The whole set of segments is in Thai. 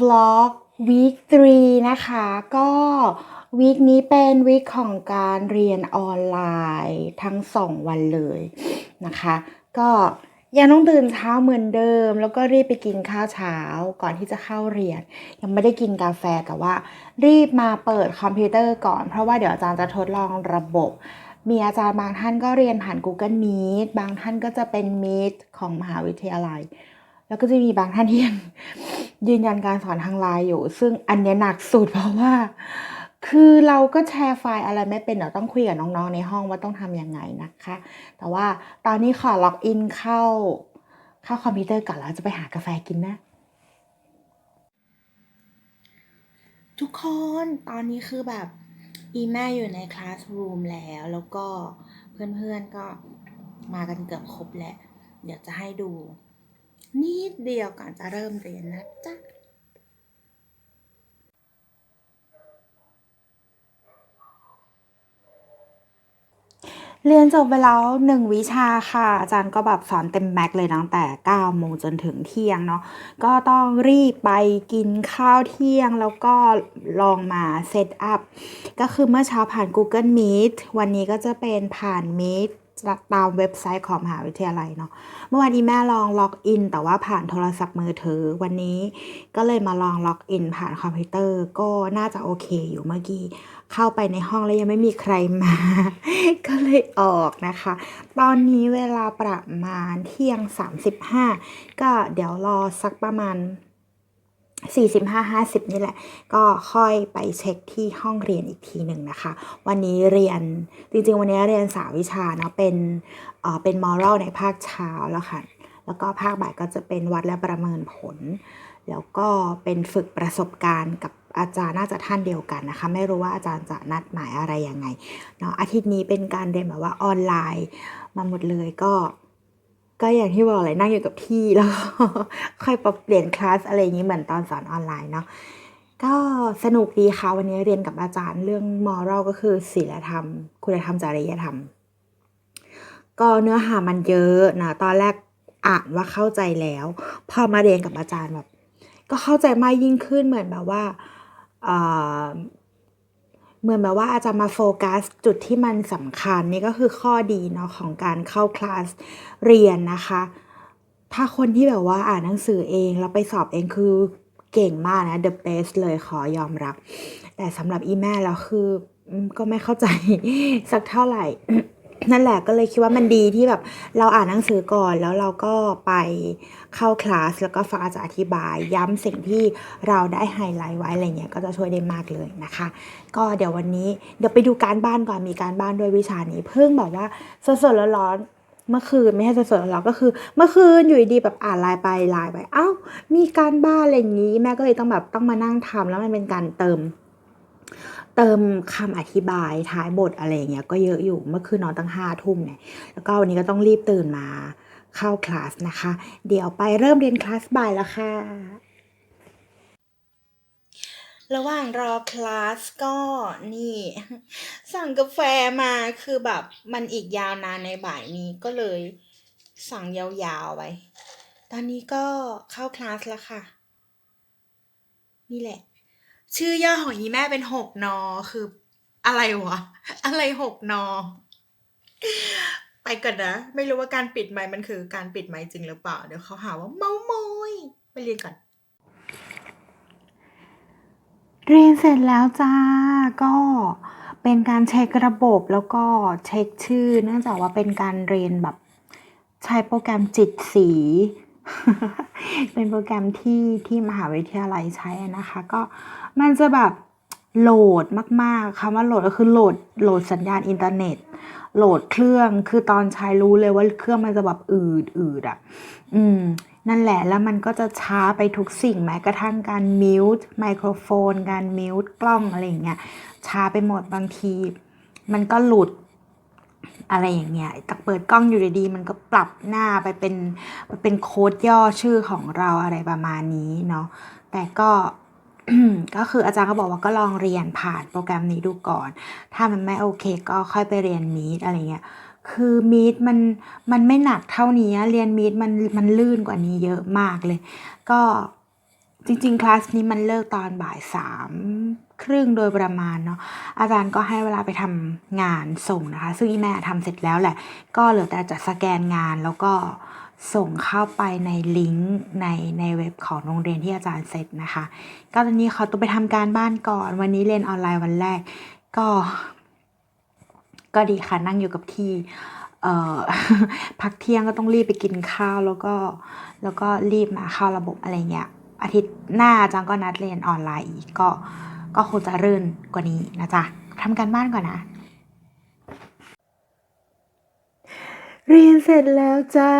vlog week 3 นะคะ ก็วีคนี้เป็นวีคของการเรียนออนไลน์ทั้ง2วันเลยนะคะ ก็ยังต้องตื่นเช้าเหมือนเดิม แล้วก็รีบไปกินข้าวเช้าก่อนที่จะเข้าเรียน ยังไม่ได้กินกาแฟแต่ว่า รีบมาเปิดคอมพิวเตอร์ก่อน เพราะว่าเดี๋ยวอาจารย์จะทดลองระบบ มีอาจารย์บางท่านก็เรียนผ่าน Google Meet บางท่านก็จะเป็น Meet ของมหาวิทยาลัย แล้วก็จะมีบางท่านที่ยังยืนยันการสอนทางไลน์อยู่ ซึ่งอันเนี้ยหนักสุดเพราะว่า คือเราก็แชร์ไฟล์อะไรไม่เป็นเดี๋ยวต้องคุยกับน้องๆในห้องว่าต้องทำยังไงนะคะ แต่ว่าตอนนี้ขอล็อกอินเข้าเข้าคอมพิวเตอร์ก่อนแล้วจะไปหากาแฟกินนะ ทุกคนตอนนี้คือแบบอีแม่อยู่ในคลาสรูมแล้ว แล้วก็เพื่อนๆก็มากันเกือบครบแหละ เดี๋ยวจะให้ดู นิดเดียวก่อนจะเริ่มเรียนนะจ๊ะเรียนจบไปแล้วหนึ่งวิชาค่ะอาจารย์ก็แบบสอนเต็มแม็กเลยตั้งแต่9โมงจนถึงเที่ยงเนาะก็ต้องรีบไปกินข้าวเที่ยงแล้วก็ลองมาเซตอัพก็คือเมื่อเช้าผ่าน Google Meet วันนี้ก็จะเป็นผ่าน Meet ตามเว็บไซต์ของมหาวิทยาลัยเนาะเมื่อวานนี้แม่ลองล็อกอิน แต่ว่าผ่านโทรศัพท์มือถือวันนี้ก็เลยมาลองล็อกอินผ่านคอมพิวเตอร์ก็น่าจะโอเคอยู่เมื่อกี้ เข้าไปในห้องแล้วยังไม่มีใครมา ก็เลยออกนะคะ ตอนนี้เวลาประมาณเที่ยง 35 ก็เดี๋ยวรอสักประมาณ 45-50 นี่แหละ ก็ค่อยไปเช็คที่ห้องเรียนอีกทีหนึ่งนะคะ วันนี้เรียนจริงๆ วันนี้เรียนสาวิชาเนาะเป็นเอ่อเป็นมอรัลในภาคเช้าแล้วค่ะ แล้วก็ภาคบ่ายก็จะเป็นวัดและประเมินผล แล้วก็เป็นฝึกประสบการณ์กับอาจารย์น่าจะท่านเดียวกันนะคะ ไม่รู้ว่าอาจารย์จะนัดหมายอะไรยังไงเนาะอาทิตย์นี้เป็นการเรียนแบบว่าออนไลน์มาหมดเลยก็ ก็อย่างที่บอกเลยนั่งอยู่กับที่แล้วค่อยปรับเปลี่ยนคลาสอะไรอย่างนี้เหมือนตอนสอนออนไลน์เนาะก็สนุกดีค่ะวันนี้เรียนกับอาจารย์เรื่องมอรัลก็คือศีลธรรม คุณธรรมจริยธรรม ก็เนื้อหามันเยอะนะตอนแรกอ่านว่าเข้าใจแล้ว พอมาเรียนกับอาจารย์แบบ ก็เข้าใจมากยิ่งขึ้นเหมือนแบบว่า เหมือนแบบว่าอาจจะมาโฟกัสจุดที่มันสำคัญนี่ก็คือข้อดีเนาะของการเข้าคลาสเรียนนะคะ ถ้าคนที่แบบว่าอ่านหนังสือเองแล้วไปสอบเองคือเก่งมากนะ the best เลยขอยอมรับ แต่สำหรับอีแม่แล้วคือก็ไม่เข้าใจสักเท่าไหร่ นั่นแหละก็เลยคิดว่ามันดีที่แบบเราอ่านหนังสือก่อนแล้วเราก็ไปเข้าคลาสแล้วก็ฟังอาจารย์อธิบาย ย้ำสิ่งที่เราได้ไฮไลท์ไว้อะไรเงี้ยก็จะช่วยได้มากเลยนะคะ ก็เดี๋ยววันนี้เดี๋ยวไปดูการบ้านก่อนมีการบ้านด้วยวิชานี้เพิ่งแบบว่าสดๆร้อนๆเมื่อคืนไม่ใช่สดๆร้อนๆก็คือ เมื่อคืนอยู่ดีๆแบบอ่านไลน์ไปไลน์ไป เอ้า มีการบ้านอะไรอย่างนี้ แม่ก็เลยต้องแบบต้องมานั่งทำแล้วมันเป็นการเติม เติมคำอธิบายท้ายบทอะไรเงี้ยก็เยอะอยู่เมื่อคืนนอนตั้งห้าทุ่มเนี่ยแล้วก็วันนี้ก็ต้องรีบตื่นมาเข้าคลาสนะคะ เดี๋ยวไปเริ่มเรียนคลาสบ่ายแล้วค่ะ ระหว่างรอคลาสก็นี่ สั่งกาแฟมาคือแบบมันอีกยาวนานในบ่ายนี้ก็เลยสั่งยาวๆไปตอนนี้ก็เข้าคลาสแล้วค่ะ นี่แหละ ชื่อย่อของอีแม่เป็นหกนอคืออะไรวะ อะไรหกนอ ไปก่อนนะ ไม่รู้ว่าการปิดไมค์มันคือการปิดไมค์จริงหรือเปล่า เดี๋ยวเขาหาว่าเมาโมยไปเรียนก่อน เรียนเสร็จแล้วจ้าก็เป็นการเช็คระบบแล้วก็เช็คชื่อ เนื่องจากว่าเป็นการเรียนแบบใช้โปรแกรมจิตสี เป็นโปรแกรมที่ที่มหาวิทยาลัยใช้นะคะ ก็มันจะแบบโหลดมากๆคำว่าโหลดก็คือโหลดโหลดสัญญาณอินเทอร์เน็ต โหลดเครื่องคือตอนใช้รู้เลยว่าเครื่องมันจะแบบอืดอืดอะ อืม นั่นแหละแล้วมันก็จะช้าไปทุกสิ่งแม้กระทั่งการมิวต์ไมโครโฟน การมิวต์กล้องอะไรอย่างเงี้ยช้าไปหมดบางที มันก็หลุด อะไรอย่างเงี้ยแต่เปิดกล้องอยู่ดีๆมันก็ปรับหน้าไปเป็นไปเป็นโค้ดย่อชื่อของเราอะไรประมาณนี้เนาะ แต่ก็ก็คืออาจารย์ก็บอกว่าก็ลองเรียนผ่านโปรแกรมนี้ดูก่อน ถ้ามันไม่โอเคก็ค่อยไปเรียนมีดอะไรเงี้ย คือมีดมันมันไม่หนักเท่านี้ เรียนมีดมันมันลื่นกว่านี้เยอะมากเลย ก็ จริงๆ คลาสนี้มันเลิกตอนบ่ายสามครึ่งโดยประมาณเนาะอาจารย์ก็ให้เวลาไปทำงานส่งนะคะ ซึ่งอีแม่ทำเสร็จแล้วแหละ ก็เหลือแต่จะสแกนงานแล้วก็ส่งเข้าไปในลิงก์ในในเว็บของโรงเรียนที่อาจารย์เสร็จนะคะ ก็ตอนนี้เขาต้องไปทำการบ้านก่อนวันนี้เรียนออนไลน์วันแรก ก็ ก็ดีค่ะนั่งอยู่กับที่พักเที่ยงก็ต้องรีบไปกินข้าวแล้วก็ แล้วก็รีบมาเข้าระบบอะไรเงี้ย อาทิตย์หน้าอาจังก็นัดเรียนออนไลน์อีกก็ก็คงจะรื่นกว่านี้นะจ๊ะทำการบ้านก่อนนะ เรียนเสร็จแล้วจ้า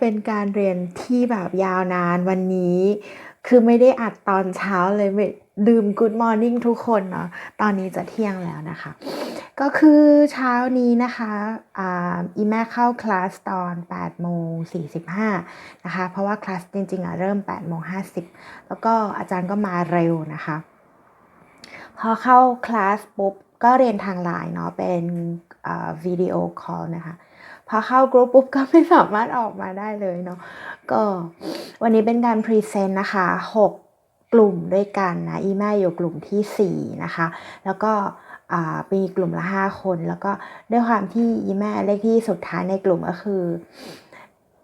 เป็นการเรียนที่แบบยาวนานวันนี้ คือไม่ได้อัดตอนเช้าเลยไม่ลืม Good Morning ทุกคนเนาะตอนนี้จะเที่ยงแล้วนะคะ ก็คือเช้านี้นะคะอีแม่เข้าคลาสตอน8โมง45นะคะ เพราะว่าคลาสจริงๆอะเริ่ม8โมง50 แล้วก็อาจารย์ก็มาเร็วนะคะ พอเข้าคลาสปุ๊บก็เรียนทางไลน์เนาะเป็นวิดีโอคอลนะคะพอเข้ากรุ๊ปปุ๊บก็ไม่สามารถออกมาได้เลยเนาะก็วันนี้เป็นการพรีเซนต์นะคะ6กลุ่มด้วยกันนะอีแม่อยู่กลุ่มทีสี่4นะคะ แล้วก็ อ่ามีกลุ่มละ 5 คน แล้วก็ด้วยความที่อีแม่เลขที่สุดท้ายในกลุ่มก็คือ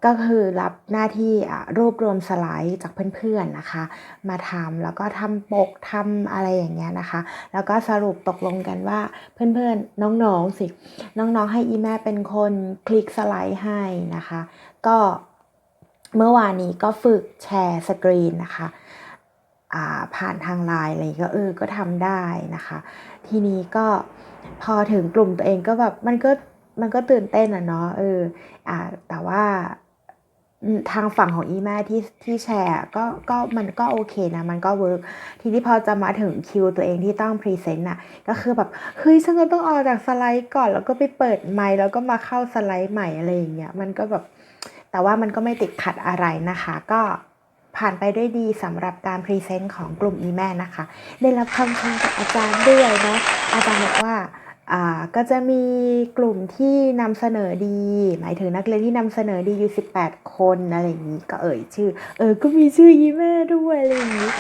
ก็คือรับหน้าที่รวบรวมสไลด์จากเพื่อนๆนะคะ มาทำแล้วก็ทำปกทำอะไรอย่างเงี้ยนะคะ แล้วก็สรุปตกลงกันว่าเพื่อนๆน้องๆสิน้องๆให้อีแม่เป็นคนคลิกสไลด์ให้นะคะ ก็เมื่อวานนี้ก็ฝึกแชร์สกรีนนะคะ ผ่านทางไลน์อะไรก็เออก็ทำได้นะคะ ทีนี้ก็พอถึงกลุ่มตัวเองก็แบบมันก็มันก็ตื่นเต้นอะเนาะเอออ่าแต่ว่าทางฝั่งของอีแม่ที่ที่แชร์ก็ก็มันก็โอเคนะ มันก็เวิร์กทีนี้พอจะมาถึงคิวตัวเองที่ต้องพรีเซนต์น่ะก็คือแบบ เฮ้ยฉันก็ต้องออกจากสไลด์ก่อน แล้วก็ไปเปิดไมค์แล้วก็มาเข้าสไลด์ใหม่อะไรอย่างเงี้ยมันก็แบบ แต่ว่ามันก็ไม่ติดขัดอะไรนะคะ ก็ ผ่านไปด้วยดีสำหรับการพรีเซนต์ของกลุ่มอีแม่นะคะ ได้รับคำชมจากอาจารย์ด้วยนะอาจารย์บอกว่า ก็จะมีกลุ่มที่นำเสนอดี หมายถึงนักเรียนที่นำเสนอดีอยู่ 18 คนอะไรอย่างนี้ก็เอ่ยชื่อ เออ ก็มีชื่ออีแม่ด้วยอะไรอย่างนี้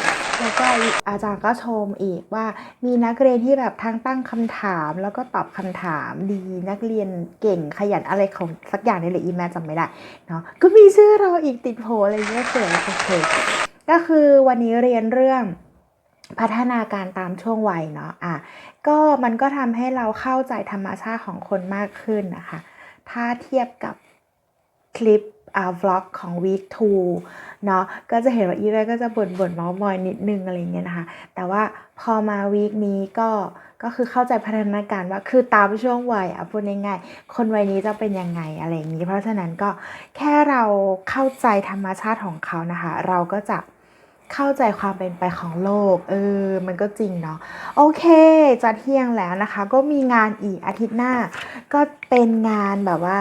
แล้วก็อาจารย์ก็ชมอีกว่ามีนักเรียนที่แบบทั้งตั้งคำถาม แล้วก็ตอบคำถามดี นักเรียนเก่งขยันอะไรของสักอย่างนี่แหละอีแม่จำไม่ได้เนาะ ก็มีชื่อเราอีกติดโผอะไรเงี้ยสยโอเค ก็คือวันนี้เรียนเรื่อง พัฒนาการตามช่วงวัยเนาะอะก็มันก็ทำให้เราเข้าใจธรรมชาติของคนมากขึ้นนะคะ ถ้าเทียบกับคลิปอ่า vlog ของ week 2เนาะก็จะเห็นว่าอีแม่ก็จะบ่นบ่นเมาส์มอยนิดนึงอะไรเงี้ยนะคะ แต่ว่าพอมาวีคนี้ก็ก็คือเข้าใจพัฒนาการว่าคือตามช่วงวัยอะพูดง่ายๆคนวัยนี้จะเป็นยังไงอะไรอย่างนี้ เพราะฉะนั้นก็แค่เราเข้าใจธรรมชาติของเขานะคะ เราก็จะ เข้าใจความเป็นไปของโลก เออ มันก็จริงเนาะ โอเค จะเที่ยงแล้วนะคะ ก็มีงานอีกอาทิตย์หน้า ก็เป็นงานแบบว่า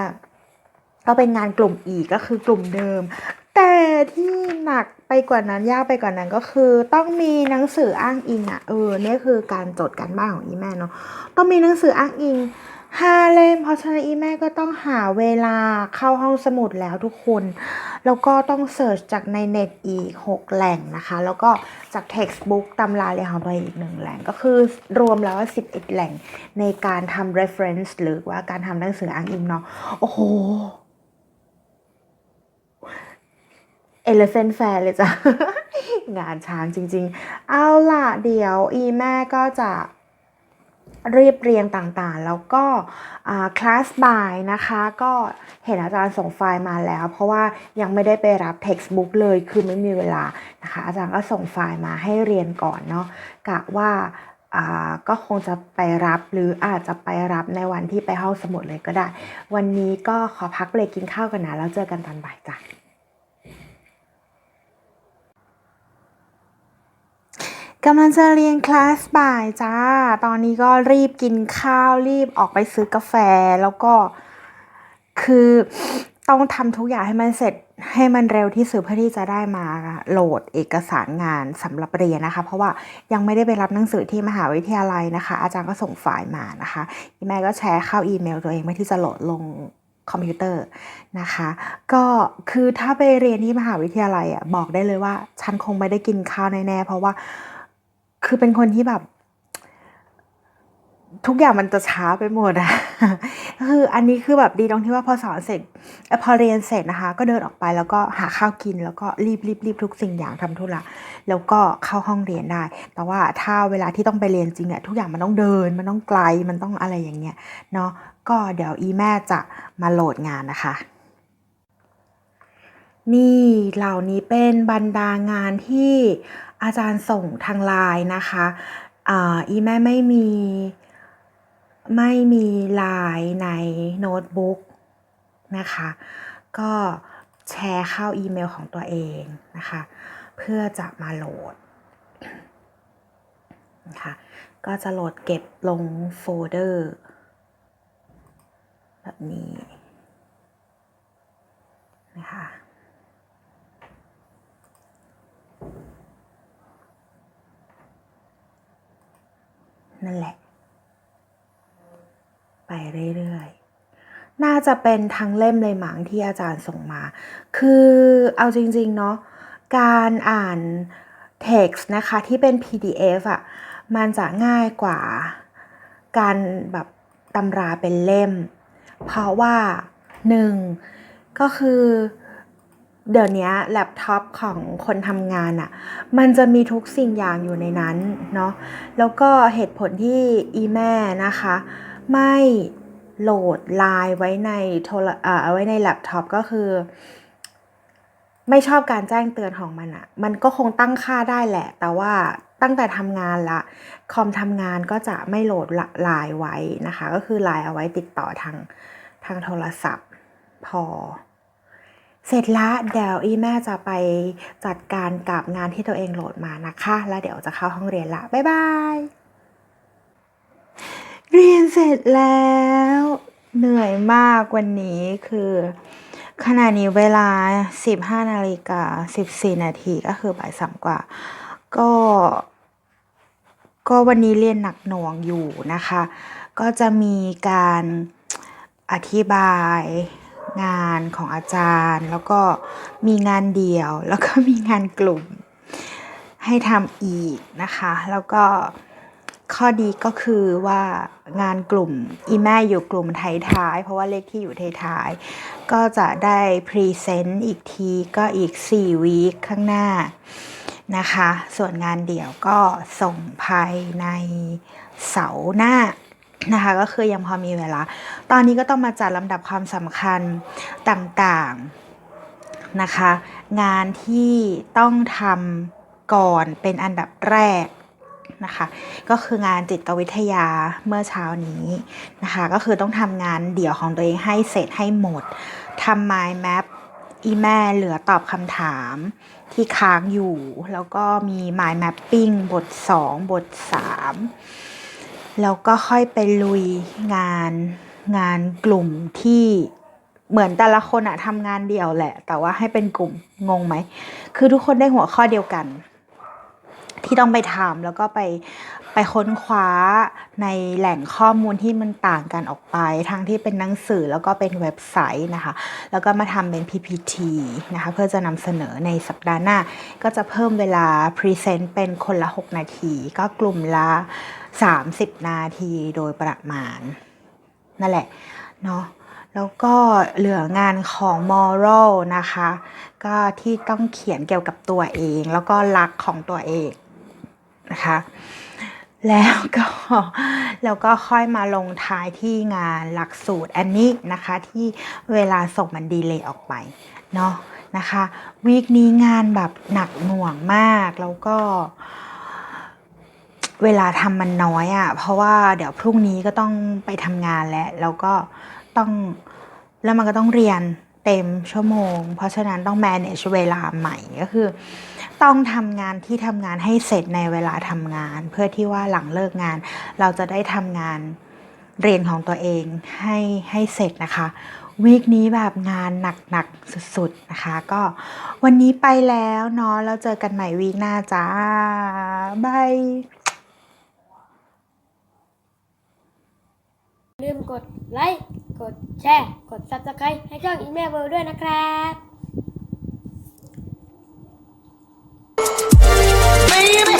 ก็เป็นงานกลุ่มอีกก็คือกลุ่มเดิม แต่ที่หนักไปกว่านั้นยากไปกว่านั้นก็คือ ต้องมีหนังสืออ้างอิงอะ เออเนี่ยคือการจดการบ้านของอีแม่เนาะ ต้องมีหนังสืออ้างอิง ห้าเล่มเพราะฉะนั้นอีแม่ก็ต้องหาเวลาเข้าห้องสมุดแล้วทุกคน แล้วก็ต้องเสิร์ชจากในเน็ตอีก 6 แหล่งนะคะ แล้วก็จาก textbook ตำราเรียนของตัวเองอีกหนึ่งแหล่ง ก็คือรวมแล้วว่า11 แหล่งในการทำ reference หรือว่าการทำหนังสืออ้างอิงเนาะโอ้โหเอลเฟนแฟร์เลยจ้ะ งานช้างจริง ๆ เอาล่ะเดี๋ยวอีแม่ก็จะ เรียบเรียงต่างๆ แล้วก็คลาสบายนะคะ ก็เห็นอาจารย์ส่งไฟล์มาแล้ว เพราะว่ายังไม่ได้ไปรับ textbook เลยคือไม่มีเวลานะคะ อาจารย์ก็ส่งไฟล์มาให้เรียนก่อนเนาะกะว่าอ่าก็คงจะไปรับหรืออาจจะไปรับในวันที่ไปห้องสมุดเลยก็ได้ วันนี้ก็ขอพักเบรกกินข้าวกันนะ แล้วเจอกันตอนบ่ายจ้ะ กำลังจะเรียนคลาสบ่ายจ้า ตอนนี้ก็รีบกินข้าวรีบออกไปซื้อกาแฟแล้วก็ คือต้องทำทุกอย่างให้มันเสร็จให้มันเร็วที่สุดเพื่อที่จะได้มาโหลดเอกสารงานสำหรับเรียนนะคะ เพราะว่ายังไม่ได้ไปรับหนังสือที่มหาวิทยาลัยนะคะ อาจารย์ก็ส่งไฟล์มานะคะอีแม่ก็แชร์เข้าอีเมลตัวเองเพื่อที่จะโหลดลงคอมพิวเตอร์นะคะ ก็คือถ้าไปเรียนที่มหาวิทยาลัยอะบอกได้เลยว่า ฉันคงไม่ได้กินข้าวแน่ๆเพราะว่า คือเป็นคนที่แบบ ทุกอย่างมันจะช้าไปหมดอะคืออันนี้คือแบบดีตรงที่ว่าพอสอนเสร็จพอเรียนเสร็จนะคะ ก็เดินออกไปแล้วก็หาข้าวกิน แล้วก็รีบรีบรีบทุกสิ่งอย่างทำธุระแล้วก็เข้าห้องเรียนได้ แต่ว่าถ้าเวลาที่ต้องไปเรียนจริงเนี่ยทุกอย่างมันต้องเดิน มันต้องไกลมันต้องอะไรอย่างเงี้ยเนาะก็เดี๋ยวอีแม่จะมาโหลดงานนะคะ นี่เหล่านี้เป็นบรรดางานที่อาจารย์ส่งทางไลน์นะคะอีแม่ไม่มีไม่มีไลน์ในโน้ตบุ๊กนะคะ ก็แชร์เข้าอีเมลของตัวเองนะคะ เพื่อจะมาโหลดนะคะก็จะโหลดเก็บลงโฟลเดอร์ แบบนี้นะคะ นั่นแหละ ไปเรื่อยๆ น่าจะเป็นทั้งเล่มเลยหมังที่อาจารย์ส่งมา คือเอาจริงๆเนาะการอ่าน text นะคะที่เป็น PDF อะ่ะมันจะง่ายกว่าการแบบตำราเป็นเล่ม เพราะว่าหนึ่งก็คือ เดี๋ยวนี้แล็ปท็อปของคนทำงานอะ่ะ มันจะมีทุกสิ่งอย่างอยู่ในนั้นเนาะ แล้วก็เหตุผลที่อีแม่นะคะ ไม่โหลดไลน์ไว้ในโทรเอ่อไว้ในแล็ปท็อปก็คือ ไม่ชอบการแจ้งเตือนของมันอะมันก็คงตั้งค่าได้แหละ แต่ว่าตั้งแต่ทำงานละคอมทำงานก็จะไม่โหลดไลน์ไว้นะคะ ก็คือไลน์เอาไว้ติดต่อทางทางโทรศัพท์พอ เสร็จละเดี๋ยวอีแม่จะไปจัดการกับงานที่ตัวเองโหลดมานะคะ แล้วเดี๋ยวจะเข้าห้องเรียนละ บ๊ายบาย เรียนเสร็จแล้ว เหนื่อยมากวันนี้คือขณะนี้เวลา 15นาฬิกา14 นาทีก็คือบ่ายสามกว่า ก็ ก็วันนี้เรียนหนักหน่วงอยู่นะคะ ก็จะมีการอธิบาย งานของอาจารย์ แล้วก็มีงานเดี่ยว แล้วก็มีงานกลุ่ม ให้ทำอีกนะคะ แล้วก็ข้อดีก็คือว่างานกลุ่มอีแม่อยู่กลุ่มท้ายๆเพราะว่าเลขที่อยู่ท้ายๆก็จะได้พรีเซนต์อีกทีก็อีก 4 วีคข้างหน้านะคะ ส่วนงานเดี่ยวก็ส่งภายในเสาร์หน้า นะคะก็คือยังพอมีเวลา ตอนนี้ก็ต้องมาจัดลำดับความสำคัญต่างๆนะคะ งานที่ต้องทำก่อนเป็นอันดับแรกนะคะก็คืองานจิตวิทยาเมื่อเช้านี้นะคะก็คือต้องทำงานเดี่ยวของตัวเองให้เสร็จให้หมดทำ mind map อีแม่เหลือตอบคำถามที่ค้างอยู่ แล้วก็มี mind mapping บท 2 บท 3 แล้วก็ค่อยไปลุยงานงานกลุ่มที่เหมือนแต่ละคนอะทำงานเดี่ยวแหละ แต่ว่าให้เป็นกลุ่มงงไหม คือทุกคนได้หัวข้อเดียวกัน ที่ต้องไปทำแล้วก็ไปไปค้นคว้าในแหล่งข้อมูลที่มันต่างกันออกไป ทั้งที่เป็นหนังสือแล้วก็เป็นเว็บไซต์นะคะ แล้วก็มาทำเป็น PPT นะคะ เพื่อจะนำเสนอในสัปดาห์หน้า ก็จะเพิ่มเวลาพรีเซนต์เป็นคนละ 6 นาที ก็กลุ่มละ 30 นาทีโดยประมาณ นั่นแหละเนาะแล้วก็เหลืองานของ moral นะคะ ก็ที่ต้องเขียนเกี่ยวกับตัวเอง แล้วก็รักของตัวเองนะคะ แล้วก็แล้วก็ค่อยมาลงท้ายที่งานหลักสูตรอันนี้นะคะที่เวลาส่งมันดีเลย์ออกไปเนาะนะคะวีคนี้งานแบบหนักหน่วงมากแล้วก็ เวลาทำมันน้อยอะ่ะ เพราะว่าเดี๋ยวพรุ่งนี้ก็ต้องไปทำงานแล้ว แล้วก็ต้องแล้วมันก็ต้องเรียนเต็มชั่วโมง เพราะฉะนั้นต้อง manage เวลาใหม่ก็คือ ต้องทำงานที่ทำงานให้เสร็จในเวลาทำงาน เพื่อที่ว่าหลังเลิกงาน เราจะได้ทำงานเรียนของตัวเองให้ให้เสร็จนะคะวีคนี้แบบงานหนักๆสุดๆนะคะ ก็วันนี้ไปแล้วเนาะแล้วเจอกันใหม่วีคหน้าจ้าบาย ลืมกดไลค์ กดแชร์ กดซับสไคร b e ให้ช่องอีเมลเบอร์ด้วยนะครับ Baby